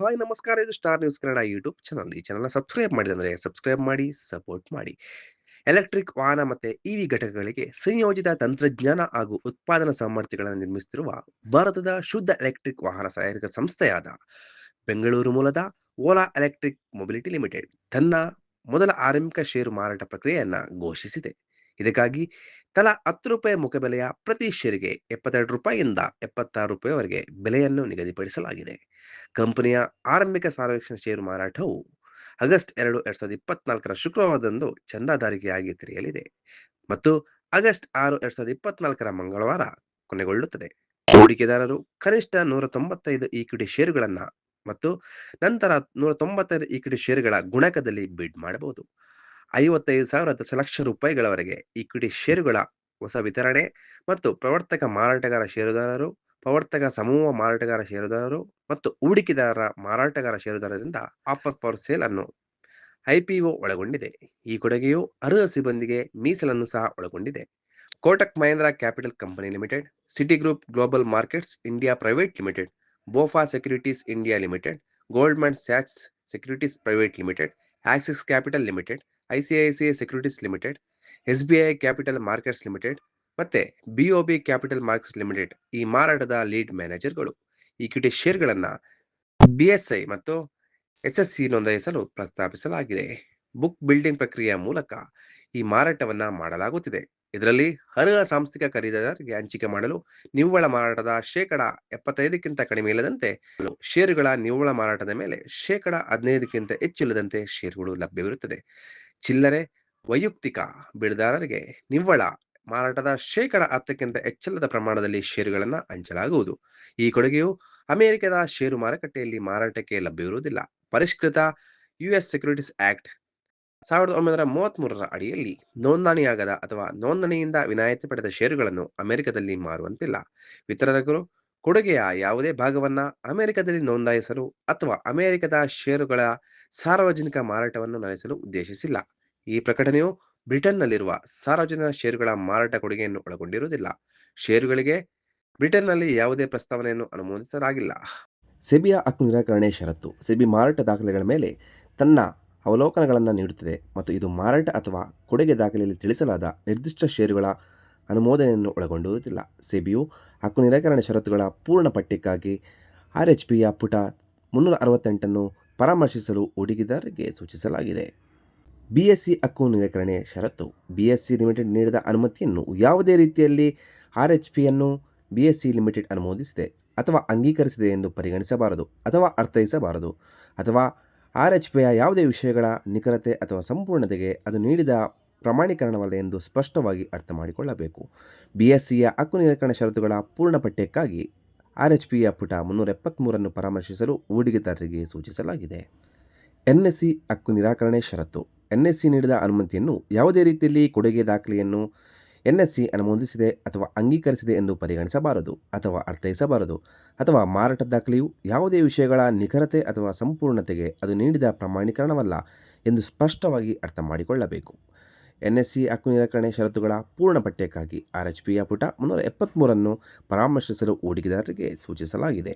Hi, ನಮಸ್ಕಾರ. ಇದು Star News Kannada YouTube channel. ಈ ಚಾನಲ್ನ ಸಬ್ಸ್ಕ್ರೈಬ್ ಮಾಡಿದಂದ್ರೆ ಸಬ್ಸ್ಕ್ರೈಬ್ ಮಾಡಿ, ಸಪೋರ್ಟ್ ಮಾಡಿ. ಎಲೆಕ್ಟ್ರಿಕ್, ವಾಹನ ಮತ್ತೆ ಇವಿ ಘಟಕಗಳಿಗೆ ಸಂಯೋಜಿತ ತಂತ್ರಜ್ಞಾನ ಹಾಗೂ ಉತ್ಪಾದನಾ ಸಾಮರ್ಥ್ಯಗಳನ್ನು ನಿರ್ಮಿಸುತ್ತಿರುವ ಭಾರತದ ಶುದ್ಧ ಎಲೆಕ್ಟ್ರಿಕ್ ವಾಹನ ಸಹಾಯಕ ಸಂಸ್ಥೆಯಾದ ಬೆಂಗಳೂರು ಮೂಲದ ಓಲಾ ಎಲೆಕ್ಟ್ರಿಕ್ ಮೊಬಿಲಿಟಿ ಲಿಮಿಟೆಡ್ ತನ್ನ ಮೊದಲ ಆರಂಭಿಕ ಷೇರು ಮಾರಾಟ ಪ್ರಕ್ರಿಯೆಯನ್ನ ಘೋಷಿಸಿದೆ. ಇದಕ್ಕಾಗಿ ತಲಾ ಹತ್ತು ರೂಪಾಯಿ ಮುಖಬೆಲೆಯ ಪ್ರತಿ ಷೇರಿಗೆ ಎಪ್ಪತ್ತೆರಡು ರೂಪಾಯಿಯಿಂದ ಎಪ್ಪತ್ತಾರು ರೂಪಾಯಿವರೆಗೆ ಬೆಲೆಯನ್ನು ನಿಗದಿಪಡಿಸಲಾಗಿದೆ. ಕಂಪನಿಯ ಆರಂಭಿಕ ಸಾರ್ವಜನಿಕ ಷೇರು ಮಾರಾಟವು ಆಗಸ್ಟ್ ಎರಡು ಎರಡ್ ಸಾವಿರದ ಇಪ್ಪತ್ನಾಲ್ಕರ ಶುಕ್ರವಾರದಂದು ಚಂದಾದಾರಿಕೆಯಾಗಿ ತೆರೆಯಲಿದೆ ಮತ್ತು ಆಗಸ್ಟ್ ಆರು ಎರಡ್ ಸಾವಿರದ ಇಪ್ಪತ್ನಾಲ್ಕರ ಮಂಗಳವಾರ ಕೊನೆಗೊಳ್ಳುತ್ತದೆ. ಹೂಡಿಕೆದಾರರು ಕನಿಷ್ಠ ನೂರ ತೊಂಬತ್ತೈದು ಈಕ್ವಿಟಿ ಷೇರುಗಳನ್ನು ಮತ್ತು ನಂತರ ನೂರ ತೊಂಬತ್ತೈದು ಈಕ್ವಿಟಿ ಷೇರುಗಳ ಗುಣಕದಲ್ಲಿ ಬಿಡ್ ಮಾಡಬಹುದು. ಐವತ್ತೈದು ಸಾವಿರ ದಶಲಕ್ಷ ರೂಪಾಯಿಗಳವರೆಗೆ ಈಕ್ವಿಟಿ ಷೇರುಗಳ ಹೊಸ ವಿತರಣೆ ಮತ್ತು ಪ್ರವರ್ತಕ ಮಾರಾಟಗಾರ ಷೇರುದಾರರು ಪ್ರವರ್ತಕ ಸಮೂಹ ಮಾರಾಟಗಾರ ಷೇರುದಾರರು ಮತ್ತು ಹೂಡಿಕೆದಾರರ ಮಾರಾಟಗಾರ ಷೇರುದಾರರಿಂದ ಆಫರ್ ಫಾರ್ ಸೇಲ್ ಅನ್ನು ಐಪಿಒ ಒಳಗೊಂಡಿದೆ. ಈ ಕೊಡುಗೆಯು ಅರ್ಹ ಸಿಬ್ಬಂದಿಗೆ ಮೀಸಲನ್ನು ಸಹ ಒಳಗೊಂಡಿದೆ. Kotak Mahindra capital company limited Citigroup global markets India private limited BofA securities India limited Goldman sacs securities private limited Axis capital limited ICICI securities limited, S B capital markets limited ಮತ್ತೆ BOB capital markets limited ಈ ಮಾರಾಟದ lead ಮ್ಯಾನೇಜರ್ಗಳು. Equity ಶೇರ್ಗಳನ್ನು BSI ಮತ್ತು S S C ನೋಂದಾಯಿಸಲು ಪ್ರಸ್ತಾಪಿಸಲಾಗಿದೆ. Book building ಪ್ರಕ್ರಿಯೆಯ ಮೂಲಕ ಈ ಮಾರಾಟವನ್ನ ಮಾಡಲಾಗುತ್ತಿದೆ. ಇದರಲ್ಲಿ ಅರ್ಹ ಸಾಂಸ್ಥಿಕ ಖರೀದಿದಾರರಿಗೆ ಹಂಚಿಕೆ ಮಾಡಲು ನಿವ್ವಳ ಮಾರಾಟದ ಶೇಕಡ ಎಪ್ಪತ್ತೈದಕ್ಕಿಂತ ಕಡಿಮೆ ಇಲ್ಲದಂತೆ ಷೇರುಗಳ ನಿವ್ವಳ ಮಾರಾಟದ ಮೇಲೆ ಶೇಕಡ ಹದಿನೈದಕ್ಕಿಂತ ಹೆಚ್ಚಿಲ್ಲದಂತೆ ಷೇರುಗಳು ಲಭ್ಯವಿರುತ್ತದೆ. ಚಿಲ್ಲರೆ ವೈಯಕ್ತಿಕ ಬಿಡದಾರರಿಗೆ ನಿವ್ವಳ ಮಾರಾಟದ ಶೇಕಡ ಹತ್ತಕ್ಕಿಂತ ಹೆಚ್ಚಲ್ಲದ ಪ್ರಮಾಣದಲ್ಲಿ ಷೇರುಗಳನ್ನು ಹಂಚಲಾಗುವುದು. ಈ ಕೊಡುಗೆಯು ಅಮೆರಿಕದ ಷೇರು ಮಾರುಕಟ್ಟೆಯಲ್ಲಿ ಮಾರಾಟಕ್ಕೆ ಲಭ್ಯವಿರುವುದಿಲ್ಲ. ಪರಿಷ್ಕೃತ ಯುಎಸ್ ಸೆಕ್ಯೂರಿಟೀಸ್ ಆಕ್ಟ್ ಸಾವಿರದ ಒಂಬೈನೂರ ಮೂವತ್ತ್ ಮೂರರ ಅಡಿಯಲ್ಲಿ ನೋಂದಣಿಯಾಗದ ಅಥವಾ ನೋಂದಣಿಯಿಂದ ವಿನಾಯಿತಿ ಪಡೆದ ಷೇರುಗಳನ್ನು ಅಮೆರಿಕದಲ್ಲಿ ಮಾರುವಂತಿಲ್ಲ. ವಿತರಕರು ಕೊಡುಗೆಯ ಯಾವುದೇ ಭಾಗವನ್ನ ಅಮೆರಿಕದಲ್ಲಿ ನೋಂದಾಯಿಸಲು ಅಥವಾ ಅಮೆರಿಕದ ಷೇರುಗಳ ಸಾರ್ವಜನಿಕ ಮಾರಾಟವನ್ನು ನಡೆಸಲು ಉದ್ದೇಶಿಸಿಲ್ಲ. ಈ ಪ್ರಕಟಣೆಯು ಬ್ರಿಟನ್ನಲ್ಲಿರುವ ಸಾರ್ವಜನಿಕ ಷೇರುಗಳ ಮಾರಾಟ ಕೊಡುಗೆಯನ್ನು ಒಳಗೊಂಡಿರುವುದಿಲ್ಲ. ಷೇರುಗಳಿಗೆ ಬ್ರಿಟನ್ನಲ್ಲಿ ಯಾವುದೇ ಪ್ರಸ್ತಾವನೆಯನ್ನು ಅನುಮೋದಿಸಲಾಗಿಲ್ಲ. ಸೆಬಿಯ ಹಕ್ಕು ನಿರಾಕರಣೆ ಷರತ್ತು ಸೆಬಿ ಮಾರಾಟ ದಾಖಲೆಗಳ ಮೇಲೆ ತನ್ನ ಅವಲೋಕನಗಳನ್ನು ನೀಡುತ್ತದೆ ಮತ್ತು ಇದು ಮಾರಾಟ ಅಥವಾ ಕೊಡುಗೆ ದಾಖಲೆಯಲ್ಲಿ ತಿಳಿಸಲಾದ ನಿರ್ದಿಷ್ಟ ಷೇರುಗಳ ಅನುಮೋದನೆಯನ್ನು ಒಳಗೊಂಡಿರುವುದಿಲ್ಲ. ಸೆಬಿಯು ಹಕ್ಕು ನಿರಾಕರಣೆ ಷರತ್ತುಗಳ ಪೂರ್ಣ ಪಠ್ಯಕ್ಕಾಗಿ ಆರ್ ಎಚ್ ಪಿಯ ಪುಟ ಮುನ್ನೂರ ಅರವತ್ತೆಂಟನ್ನು ಪರಾಮರ್ಶಿಸಲು ಹೂಡಿಕೆದಾರರಿಗೆ ಸೂಚಿಸಲಾಗಿದೆ. ಬಿ ಎಸ್ ಸಿ ಹಕ್ಕು ನಿರಾಕರಣೆ ಷರತ್ತು. ಬಿ ಎಸ್ ಸಿ ಲಿಮಿಟೆಡ್ ನೀಡಿದ ಅನುಮತಿಯನ್ನು ಯಾವುದೇ ರೀತಿಯಲ್ಲಿ ಆರ್ ಎಚ್ ಪಿಯನ್ನು ಬಿ ಎಸ್ ಸಿ ಲಿಮಿಟೆಡ್ ಅನುಮೋದಿಸಿದೆ ಅಥವಾ ಅಂಗೀಕರಿಸಿದೆ ಎಂದು ಪರಿಗಣಿಸಬಾರದು ಅಥವಾ ಅರ್ಥೈಸಬಾರದು ಅಥವಾ ಆರ್ ಎಚ್ ಪಿಯ ಯಾವುದೇ ವಿಷಯಗಳ ನಿಖರತೆ ಅಥವಾ ಸಂಪೂರ್ಣತೆಗೆ ಅದು ನೀಡಿದ ಪ್ರಮಾಣೀಕರಣವಲ್ಲ ಎಂದು ಸ್ಪಷ್ಟವಾಗಿ ಅರ್ಥ ಮಾಡಿಕೊಳ್ಳಬೇಕು. ಬಿ ಎಸ್ ಸಿಯ ಹಕ್ಕು ನಿರಾಕರಣೆ ಷರತ್ತುಗಳ ಪೂರ್ಣ ಪಠ್ಯಕ್ಕಾಗಿ ಆರ್ ಎಚ್ ಪಿಯ ಪುಟ ಮುನ್ನೂರ ಎಪ್ಪತ್ತ್ಮೂರನ್ನು ಪರಾಮರ್ಶಿಸಲು ಹೂಡಿಕೆದಾರರಿಗೆ ಸೂಚಿಸಲಾಗಿದೆ. ಎನ್ ಎಸ್ ಸಿ ಹಕ್ಕು ನಿರಾಕರಣೆ ಷರತ್ತು. ಎನ್ ಎಸ್ ಸಿ ನೀಡಿದ ಅನುಮತಿಯನ್ನು ಯಾವುದೇ ರೀತಿಯಲ್ಲಿ ಕೊಡುಗೆ ದಾಖಲೆಯನ್ನು ಎನ್ ಎಸ್ ಸಿ ಅನುಮೋದಿಸಿದೆ ಅಥವಾ ಅಂಗೀಕರಿಸಿದೆ ಎಂದು ಪರಿಗಣಿಸಬಾರದು ಅಥವಾ ಅರ್ಥೈಸಬಾರದು ಅಥವಾ ಮಾರಾಟ ದಾಖಲೆಯು ಯಾವುದೇ ವಿಷಯಗಳ ನಿಖರತೆ ಅಥವಾ ಸಂಪೂರ್ಣತೆಗೆ ಅದು ನೀಡಿದ ಪ್ರಮಾಣೀಕರಣವಲ್ಲ ಎಂದು ಸ್ಪಷ್ಟವಾಗಿ ಅರ್ಥ ಮಾಡಿಕೊಳ್ಳಬೇಕು. ಎನ್ ಎಸ್ ಸಿ ಹಕ್ಕು ನಿರಾಕರಣೆ ಷರತ್ತುಗಳ ಪೂರ್ಣ ಪಠ್ಯಕ್ಕಾಗಿ ಆರ್ ಎಚ್ ಪಿಯ ಪುಟ ಮುನ್ನೂರ ಎಪ್ಪತ್ತ್ಮೂರನ್ನು ಪರಾಮರ್ಶಿಸಲು ಹೂಡಿಕೆದಾರರಿಗೆ ಸೂಚಿಸಲಾಗಿದೆ.